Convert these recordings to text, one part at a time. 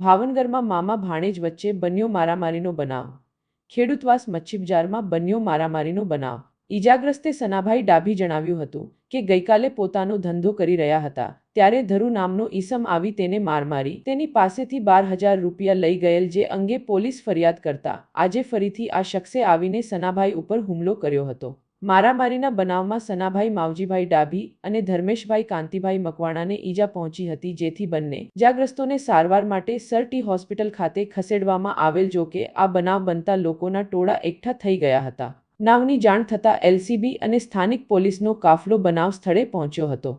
ભાવનગરમાં મામા ભાણેજ વચ્ચે બન્યો મારામારીનો બનાવ. ખેડૂતવાસ મચ્છી બજારમાં બન્યો મારામારીનો બનાવ. ઈજાગ્રસ્તે સનાભાઈ ડાભી જણાવ્યું હતું કે ગઈકાલે પોતાનો ધંધો કરી રહ્યા હતા. ત્યારે ધરુ નામનો ઈસમ આવી તેને માર મારી. તેની પાસેથી બાર હજાર રૂપિયા લઈ ગયેલ જે અંગે પોલીસ ફરિયાદ કરતા. આજે ફરીથી આ શખ્સે આવીને સનાભાઈ ઉપર હુમલો કર્યો હતો. મારામારીના બનાવમાં સનાભાઈ માવજીભાઈ ડાભી અને ધર્મેશભાઈ કાંતિભાઈ મકવાણાને ઈજા પહોંચી હતી જેથી બંને ઇજાગ્રસ્તોને સારવાર માટે સરટી હોસ્પિટલ ખાતે ખસેડવામાં આવેલ જો કે આ બનાવ બનતા લોકોના ટોળા એકઠા થઈ ગયા હતા નાવની જાણ થતાં એલસીબી અને સ્થાનિક પોલીસનો કાફલો બનાવ સ્થળે પહોંચ્યો હતો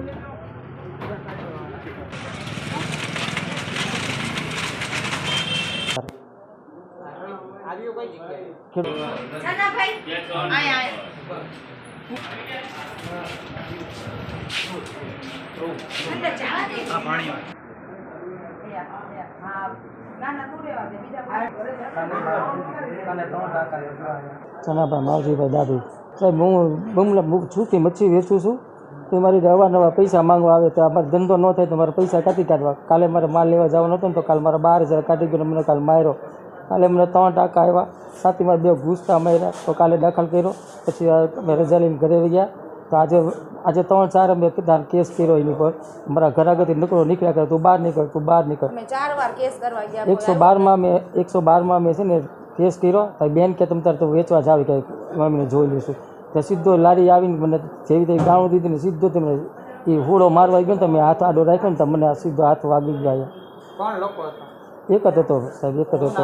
દે બીજા સનાભાઈ માવજીભાઈ દાદી સાહેબ હું બમલા છુથી મચ્છી વેચું છું તો મારી અવારનવાર પૈસા માંગવા આવે તો અમારો ધંધો ન થાય તો મારે પૈસા કાઢી કાઢવા. કાલે મારે માલ લેવા જવાનો હતો ને તો કાલે મારા બાર હજાર કાઢી ગયો મને કાલે માર્યો. કાલે મને ત્રણ ટાંકા આવ્યા સાથે મારે બે ઘૂસતા માર્યા. તો કાલે દાખલ કર્યો. પછી અમે રજા લઈને ઘરે ગયા તો આજે આજે ત્રણ ચાર અમે તાર કેસ કર્યો એની પર. મારા ઘર આગળથી નીકળો નીકળ્યા કરે. તું બહાર નીકળ તું બહાર નીકળ. ચાર વાર કેસ કરવા ગયા એકસો બારમાં મેં એકસો બારમાં મેં છે ને કેસ કર્યો. બેન કે તમ તારે તો વેચવા જ આવી કે મમ્મીને જોઈ લઈશું. તો સીધો લારી આવીને મને જેવી રીતે ગાણું દીધી ને સીધો તમે એ હુડો મારવા ગયો ને તો મેં હાથ આડો રાખ્યો ને તો મને સીધો હાથ વાગી ગયા એક જ હતો સાહેબ એક જ હતો.